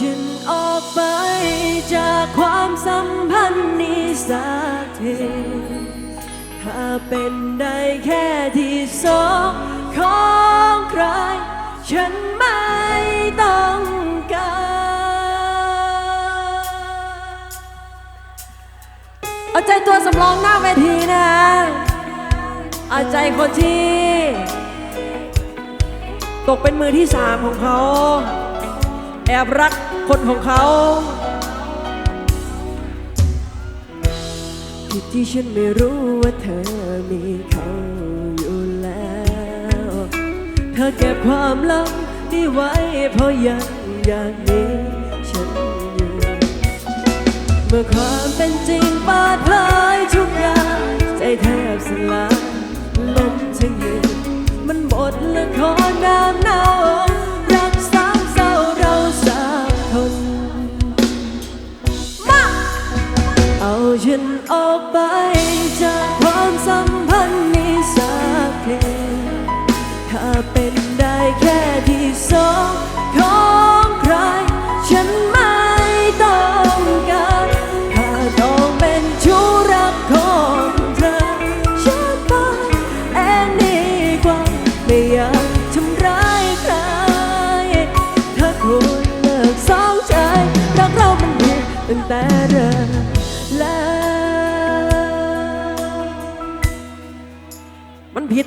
ฉันออกไปจากความสัมพันธ์นี้สักทีถ้าเป็นได้แค่ที่สองของใคร ฉันไม่ต้องการเอาใจตัวสำรองหน้าเวทีนะเอาใจคนที่ ตกเป็นมือที่สามของเขา แอบรักคนของเขาผิดที่ฉันไม่รู้ว่าเธอมีเขาอยู่แล้ว เธอเก็บความลับนี้ไว้เพราะยังอยากมีฉันอยู่ เมื่อความเป็นจริงเปิดเผยทุกอย่างใจแทบสลาย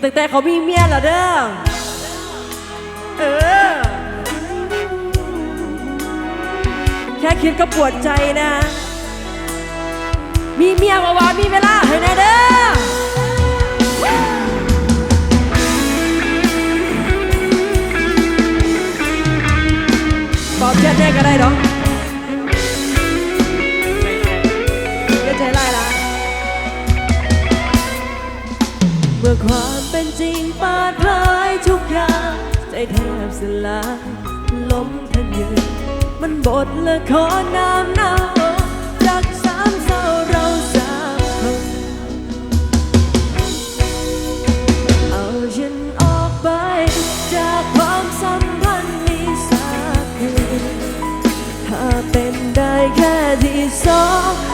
ตั้งแต่เขามีเมียและเด้อเออ แค่คิดก็ปวดใจนะ มีเมียว่าว่ามีเวลาให้แน่เด้อตอบแค่แน่ก็ได้ดอกก็ใจไล่ละเมื่อความ เป็นจริงปิดเผยทุกอย่าง ใจแทบสลายล้มทั้งยืนมันบทละครน้ำเน่ารักสามเศร้าเราสามคนเอาฉันออกไป จากความสัมพันธ์นี้สักทีถ้าเป็นได้แค่ที่สอง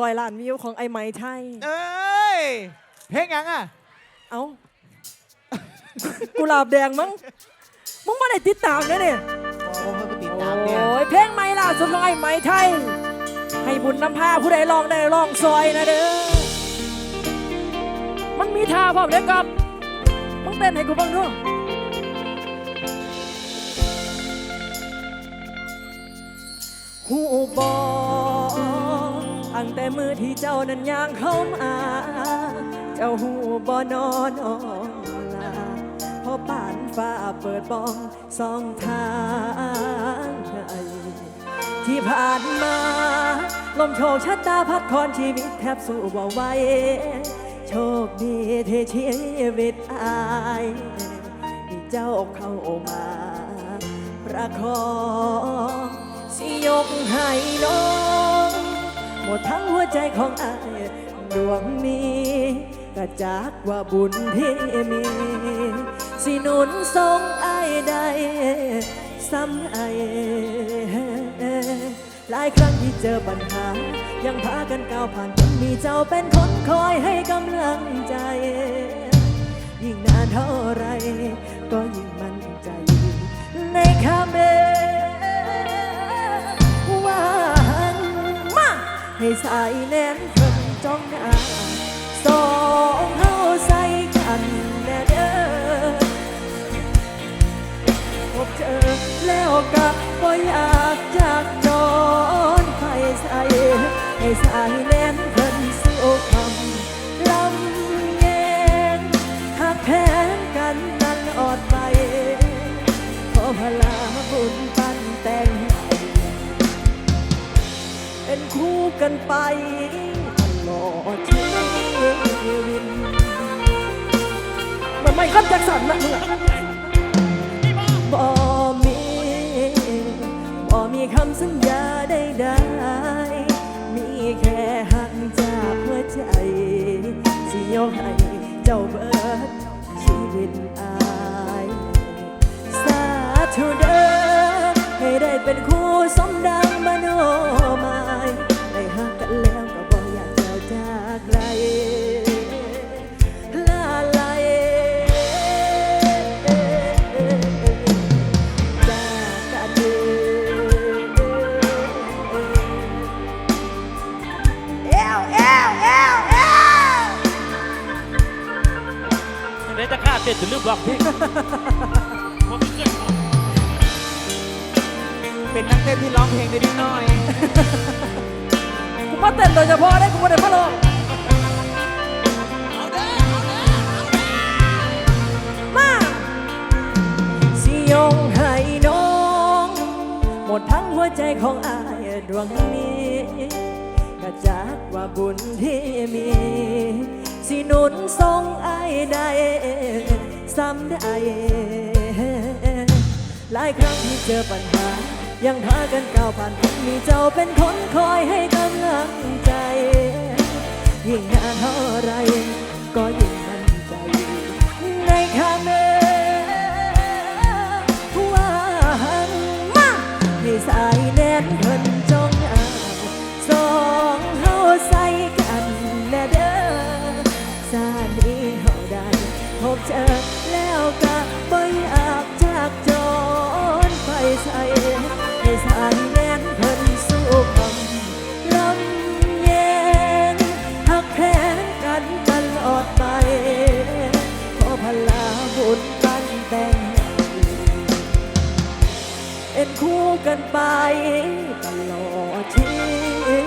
คือนางเอกลอยล้านวิวของไอ้ไม้ไทย เอ้ยเพลงยังอะ เอ้า กุหลาบแดงมั้ง มึงมาได้ติดตามเนี่ยเนี่ยโอ้เพิ่งไปติดตามเนี่ยโอ้ยเพลงใหม่ล่าสุดของไอ้ไม้ไทย ให้บุญนำพาผู้ใดลองได้ลองซอยนะเด้อ มันมีท่าพร้อมเด้อกับมึงเต้นให้กูบ้างด้วย หูบอ ตั้งแต่มือที่เจ้านั้นย่างเข้ามา เจ้าหูบอนอนอลาพอป่านฟ้าเปิดบองสองทางใหที่ผ่านมา ลมโชคชะตาพัดคอนชีวิตแทบสู้บ่ไหวโชคดีเที่ชีวิตอายที่เจ้าเข้ามา ประคองสิยกให้น้อง มดทั้งหัวใจของอายดวงนี้ก็จากว่าบุญที่มี สิหนุนทรงไอ้ายใดซ้ำไอายหลายครั้งที่เจอปัญหา ยังพากันก้าวผ่านจนมีเจ้าเป็นคนคอยให้กำลังใจ ยิ่งนานเท่าไร ก็ยิ่งมั่นใจ ในคำเอ ให้สายแน่นเพิ่นจ้องหน้าสองเฮาใส่กันแน่เด้อพบเจอแล้วกับ่อยากจากจรไปใส่ให้สายแน่นเพิ่นสู้คำ ไปตลอดชีวิตมันไม่ก็แจ็คสันนะมึงอะบ่มีบ่มีคำสัญญาใดๆมีแค่หักจากหัวใจสิยกให้เจ้าเบิดชีวิตอายสาธุเด้อให้ได้เป็นคู่สมดังมโนหมาย ไกลลาลายจากกันเด้อเอวเอวเอวเอวเดี๋ยวจะฆ่าเต้นจะลืมร้องเพลงว่าไม่เกินหรอกเป็นนักเต้นที่ร้องเพลงได้นิดหน่อย กูมาเต้นโดยเฉพาะได้กูไม่ได้มาลอง สิยงให้น้อง หมดทั้งหัวใจของอายดวงนี้ก็จากว่าบุญที่มี สิหนุนทรงอายได้ซ้ำได้หลายครั้งที่เจอปัญหา ยังพากันก้าวผ่านมีเจ้าเป็นคนคอยให้กำลังใจ ยิ่งนานเท่าไร ก็ยิ่งมั่นใจในคำเดิ สาย ตลอดชีวิ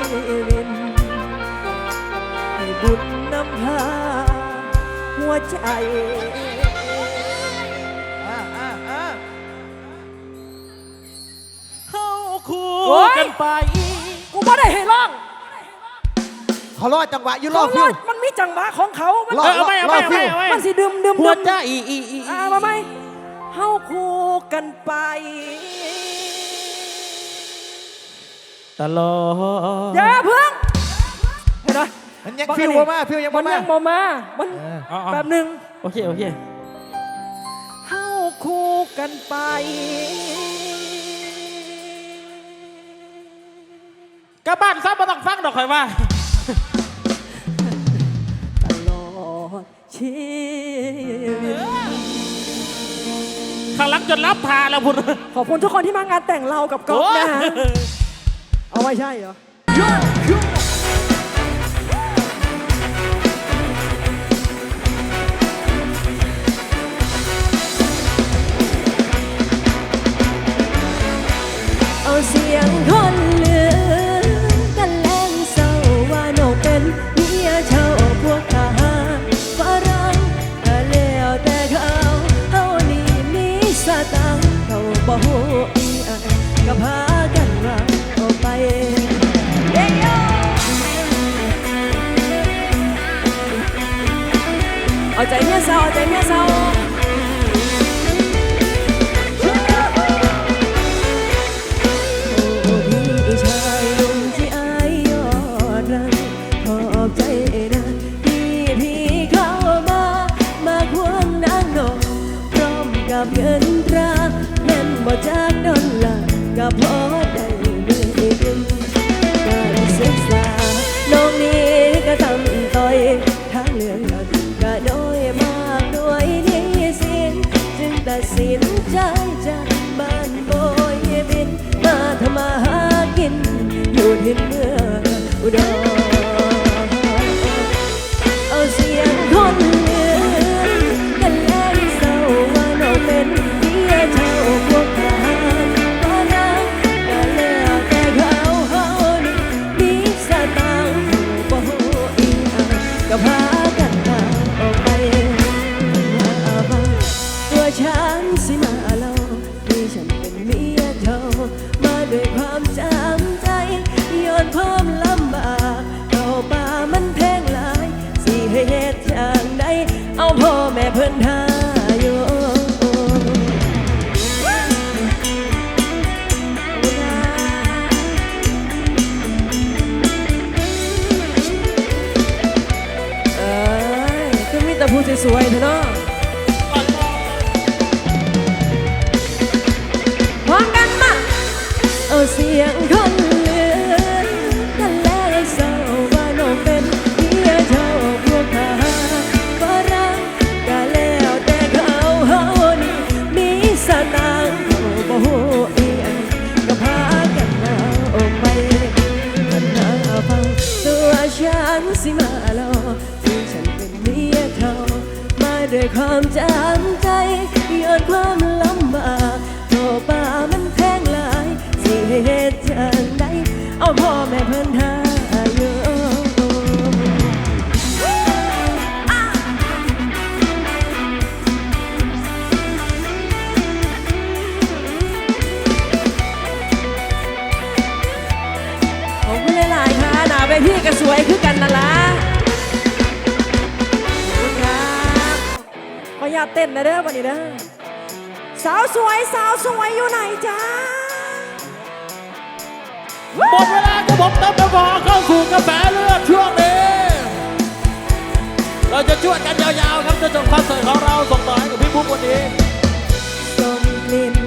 ตให้บุญนำพาหัวใจอ่าอ่าอ่าเข้าคู่โอ๊ยกันไป กูไม่ได้ให้ร้องเขารอดจังหวะอยูรเขาอบรฟิอว ดมันมีจังหวะของเขา มันรอเออเอาไม่เอาไม่เอาไม่เอาไม่มันสิดื่มดื่มหัวดื่มใจอีอีอีอ่ามาไหมเฮาคู่กันไป ตลอด อย่าเพิ่งเห็นไหมมันยังบักฟิวอันนี้บ่มาฟิวยังมับ่นมา ยังบ่มา มันเออ เอาเอาแบบหนึ่งโอเค โอเค เฮาคู่กันไป กลับบ้านซะไม่ต้องฟังดอกคอยว่า ตลอดชีวิต ข้างหลังจนรับทาแล้วพุ่นขอบคุณทุกคนที่มางานแต่งเรากับก๊อฟนะฮะ เอาไว้ใช่เหรอ เอาเสียงคน สวยเถเนาะ ไปที่ก็สวยคือกันนั่นล่ะครับขออนุาเต้นนะเด้อวันนี้เด้อสาวสวยสาวสวยอยู่ไหนจ้าหมดเวลาของผมตั้มตะพอเข้าสู่กระแสเลือดช่วงนี้เราจะช่วยกันยาวๆครับจนจบคอนเสิร์ตของเราส่งต่อให้กับพี่บุ๊ควันนี้ส่งกลิ่น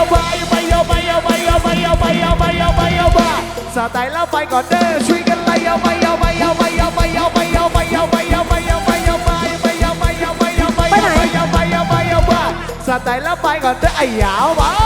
เอาไปเอาไปเอาไปเอาไปเอาไปเอาไปเอาไปเอาไปเอาไปสไตล์แล้วไปก่อนเด้อช่วยกันไปเอาไปเอาไปเอาไปเอาไปเอาไปเอาไปเอาไปเอาไปเอาไปเอาไปเอาไปเอาไปเอาไปเอาไปเอาไปเอาไปเอาไปสไตล์แล้วไปก่อนเด้อไอ้ยาวบ้า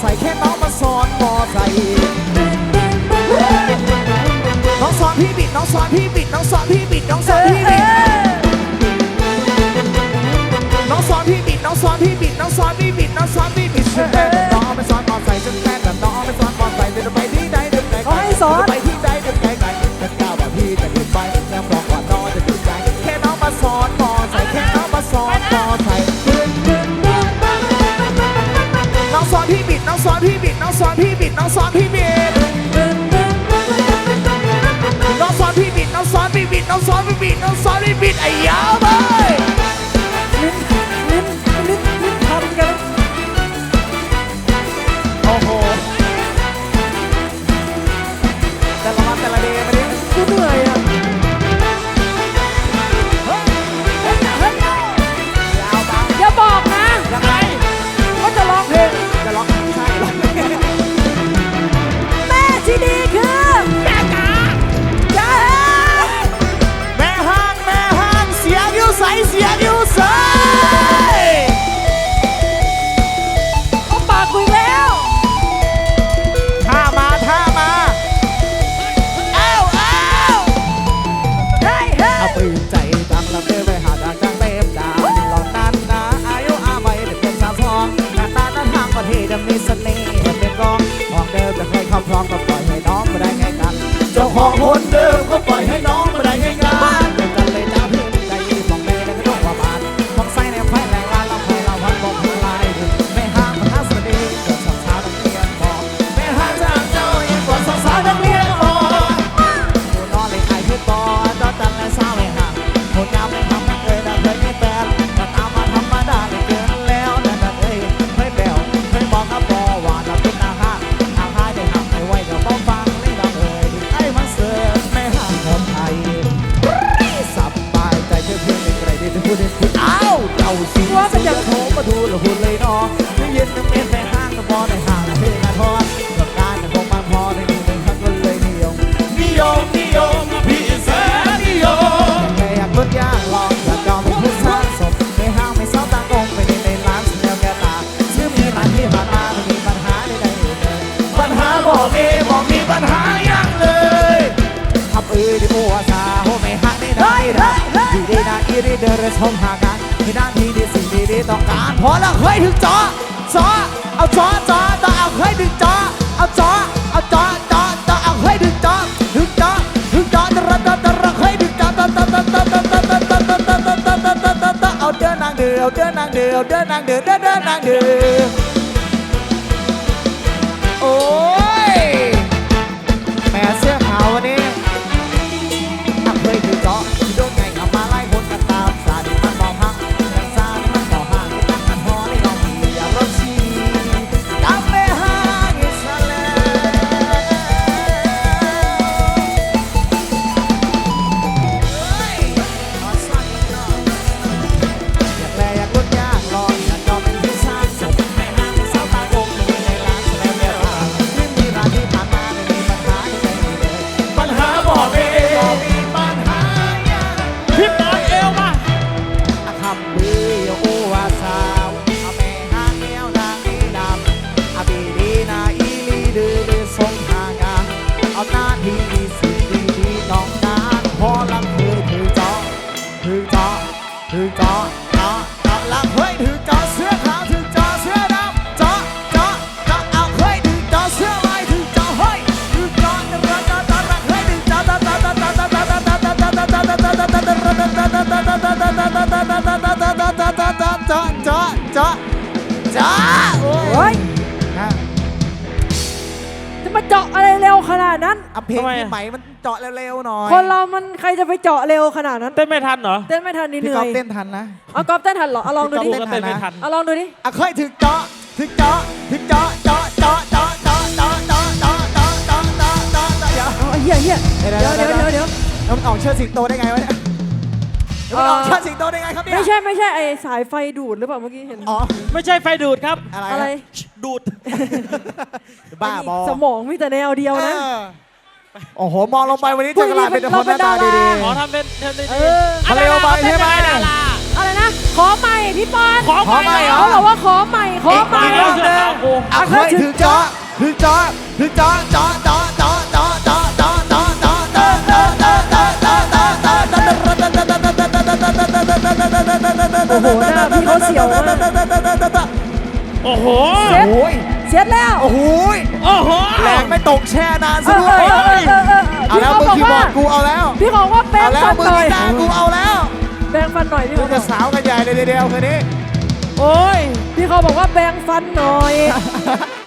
ใส่แค่น้องมาสอนมอใส่น้องสอนพี่บิดน้องสอนพี่บิดน้องสอนพี่บิดน้องสอนพี่บิดน้องสอนพี่บิดน้องสอนพี่บิดน้องสอนพี่บิดน้องสอนพี่บิดน้องมาสอนมอใส่ฉันแม่น้องมาสอนมอใส่เดินไปที่ใดเดินไปขอให้สอน ซ้อนพี่บิดน้องซ้อนพี่บิดน้องซ้อนพี่บิดน้องซ้อนพี่บิดน้องซ้อนพี่บิดน้องซ้อนพี่บิดไอ้ยา ว่าก็จะโผล่มาดูละหุ่นเลยเนาะไม่ยืนนึงเมตรแต่ห้างก็พอในห้างเพื่อนทอดกับการคงมาพอในหนึ่งครั้งก็เลยนิยมนิยมนิยมพี่แสนนิยมแค่อยากลดยากลองอยากยองเป็นผู้สร้างศพในห้างไม่เศร้าตากงไปในในร้านเสียแก่ตาชื่อมีร้านที่ผ่านมาไม่มีปัญหาใดๆเลยปัญหาบอกมีบอกมีปัญหาอย่างเลยทำเอ้ยดิโออาซาโฮไม่หักได้ได้ดีได้นะอีริเดอร์ชมหากัน คือหน้าที่ดีสิ่งดีดีต้องการพอแล้วเฮ้ยถึงจอจอเอาจอจอจอเอาเฮ้ยถึงจอเอาจอเอาจอจอจอเอาเฮ้ยถึงจอถึงจอถึงจอตระตระระเฮ้ยถึงจอตระตระตระตระตระตระตระตระตระตระตระตระตระเอาเดินนางเดือเอาเดินนางเดือเอาเดินนางเดือเดินเดินนางเดือโอ้ยแม่เสื้อขาววันนี้ เอาเพลงพี่ไหมมันเจาะเร็วๆหน่อยคนเรามันใครจะไปเจาะเร็วขนาดนั้น เต้นไม่ทันเหรอเต้นไม่ทันนี่เหพี่นื่ก๊ออฟยเต้นทันนะ เอากอล์ฟเต้นทันเหรอเอาลองดูดิกูก็เต้นไม่ทัน เอาลองดูดิอะเคยถึงเจาะถึงเจาะถึงเจาะเจาะเจาะเจาะเจาะเจาะเจาะเจาะเจาะเจาะเจาะเจาะเจาะเดี๋ยว เอาเฮียเฮียเดี๋เดี๋ยยววเดี๋เดี๋ยยวว เดี๋เดี๋ยยววเดี๋ยว แล้วมันออกเชิดสิงโตได้ไงวะเนี่ยแล้วมันออกเชิดสิงโตได้ไงครับเนี่ยไม่ใช่ไม่ใช่ไอสายไฟดูดหรือเปล่าเมื่อกี้เห็นอ๋อไม่ใช่ไฟดูดครับ อะไรอะไร ดูด บ้าบอสมองมีแต่แนวเดียวนะ เออ โอ้โห มองลงไปวันนี้เจอกระลาเป็นคนหน้าตาดีขอทำเป็นเต้นได้เอดีอเขาเร็วไปใช่ไหม ดารา อะไรนะ ขอใหม่พี่ปอนขอขอใหม่เหรเขาบอกว่าขอใหม่ ขอใหม่อีกรอบหนึ่งๆอะเคยถึงเจาะถึงเจาะถึงเจาะเจาะเจาะเจาะเจาะเจาะเจาะเจาะเจาะเจาะเจาะเจาะเจาะเจาะเจาะเจาะเจาะโอ้โหหน้าพี่เขาเสียวมาก โอ้โห เซ็ตโอ้ยเสร็จแล้วโอ้โหโอ้โห แรงไม่ตกแช่นานเอซะอด้เอวยอเออเออเออเอาแล้วมือคีย์บอร์ดกูเอาแล้วพี่บอกว่าแปลเอางแล้วฟันมืหอน่อยกีตาร์กูเอาแล้วแปลงฟันหน่อยพี่กูเขาบจะอกสาวกันใหญ่เลยทีเดียวคืนนี้ โอ้ย พี่เขาบอกว่าแปลงฟันหน่อย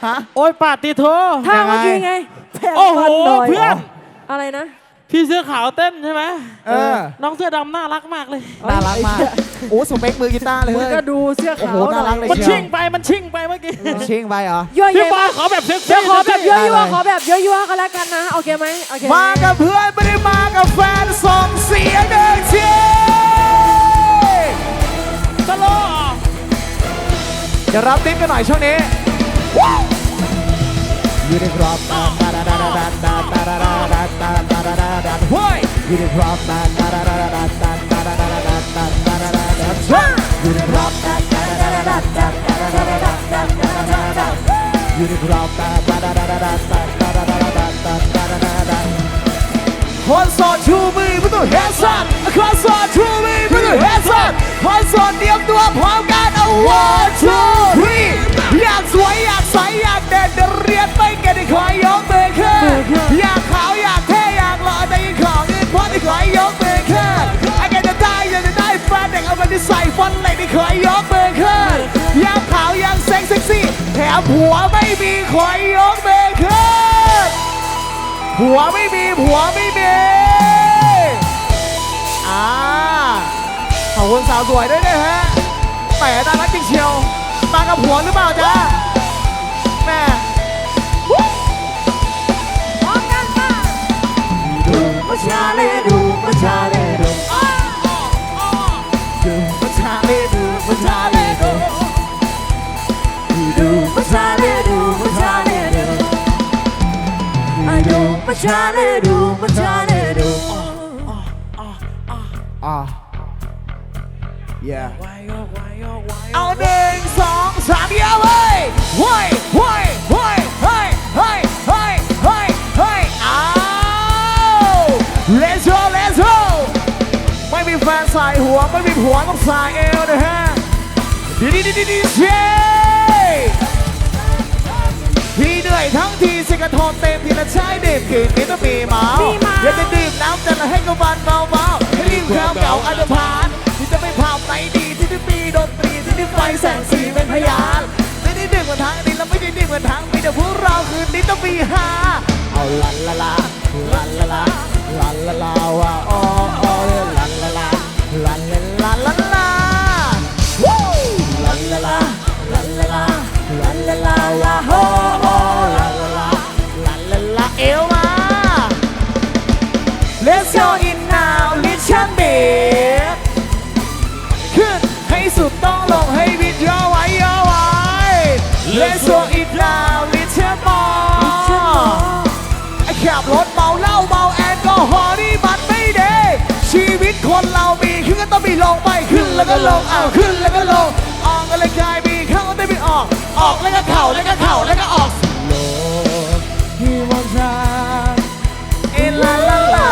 ฮะโอ้ยปาติโท ถ้าเมื่อกี้ไงแปลงโอ้โหฟันหน่อยเพื่อน อะไรนะ พี่เสื้อขาวเต้นใช่ไหมเออ น้องเสื้อดำน่ารักมากเลย น่ารักมาก โอ้สเปคมือกีตาร์เลยมึงเฮ้ย ก็ดูเสื้อโอ้ขาโหวหน่น่ารัอกยเลย มันชิ่งไปมันชิ่งไปเมื่อกี้ชิงไปเหรอ ยั่วพี่เย้บอยขอแบบเซ็กซี่เดี๋ยวขอแบบยั่วได้ยั่วเลยขอแบบยั่วยั่วกันแล้วกันนะโอเคไหมโอเคมากับเพื่อนไม่ได้มากับแฟนส่งเสียงเดินเชียร์สโลว์เดี๋ยวรับติ๊บกันหน่อยช่วงนี้ยูนิครอปตาตาดาดาดาดาตาดาดาดาตาตาดาดาดาเฮ้ยยูนิครอปตาตาดาดาดาตาตาดาดาดาตาตาดาดาดาเฮ้ยยูนิครอปตาตาดาดาดาตาตาดาดาดาตา อยู่ในพร้อมนั้นอยู่ในพร้อมนั้นอยู่ในพร้อมนั้นคนสอนชูมือผู้ต้องเฮสันคนสอนชูมือผู้ต้องเฮสันคนสอนเตรียมตัวพร้อมกันเอา one two three อยากสวยอยากใสอยากเด่นเรียนไปเก่งขอยกมือขึ้นอยากขาว เพราะได้ขอยกมือขึ้นไอ้แกจะได้ยากจะได้แฟนเด็กเอาไปที่ใส่ฟอนเหล็กได้ขอยกมือขึ้นยากขาวยากเซ็กเซ็กซี่แถมผัวไม่มีขอยกมือขึ้นผัวไม่มีผัวไม่มีอ่าขอบคุณสาวสวยด้วยนะฮะแหมน่ารักจริงเชียวมากับผัวหรือเปล่าจ๊ะ Charlie, do my Charlie, do. Do my Charlie, do my Charlie, do. Do my do my Charlie, Ah. Yeah. All day, song, Why why why? hey, hey. ไม่มีผัวต้องสายเอวนะฮะดีดีดีดีดีเจพี่เหนื่อยทั้งทีสิกระทอนเต็มทีละใช้ดื่มคืนนี้ต้องมีเมามีเมาอยากจะดื่มน้ำแต่ละให้กบวันเบาๆให้รีบความเหงาอันธพาลที่จะไม่พาไหนดีที่ได้มีดนตรีที่ได้ไฟแสงสีเป็นพยานไม่ได้ดื่มกันทั้งนี้แล้วไม่ได้ดื่มกันทั้งมีแต่พวกเราคืนนี้ต้องมีฮาเอาลันละลาลันละลาลันละลาว่าอ๋ออ๋อลันละลา ลาลาลาลาลาวู้ลันลาลาลาลาลาลาลาลาลา ก็ลงอ้าวขึ้นแล้วก็ลงออกก็เลยกลายมีเข้าก็ไม่มีออก ออกแล้วก็เข่าแล้วก็เข่าแล้วก็ออกโลที่มันชาเอลาลาลา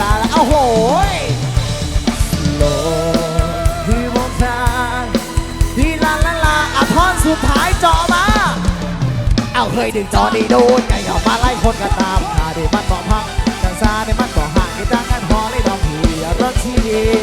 ลาลาโอ้โหยโลที่มองทาที่ลาลาลาอะท่อนสุดท้ายเจาะมาเอาเคยดึงจอดีดูนไงออกมาไล่คนกันตามขาดีมันบอกพังจังซาในมันบอกห่างกันจังกันหอเลยดอกผีรถชี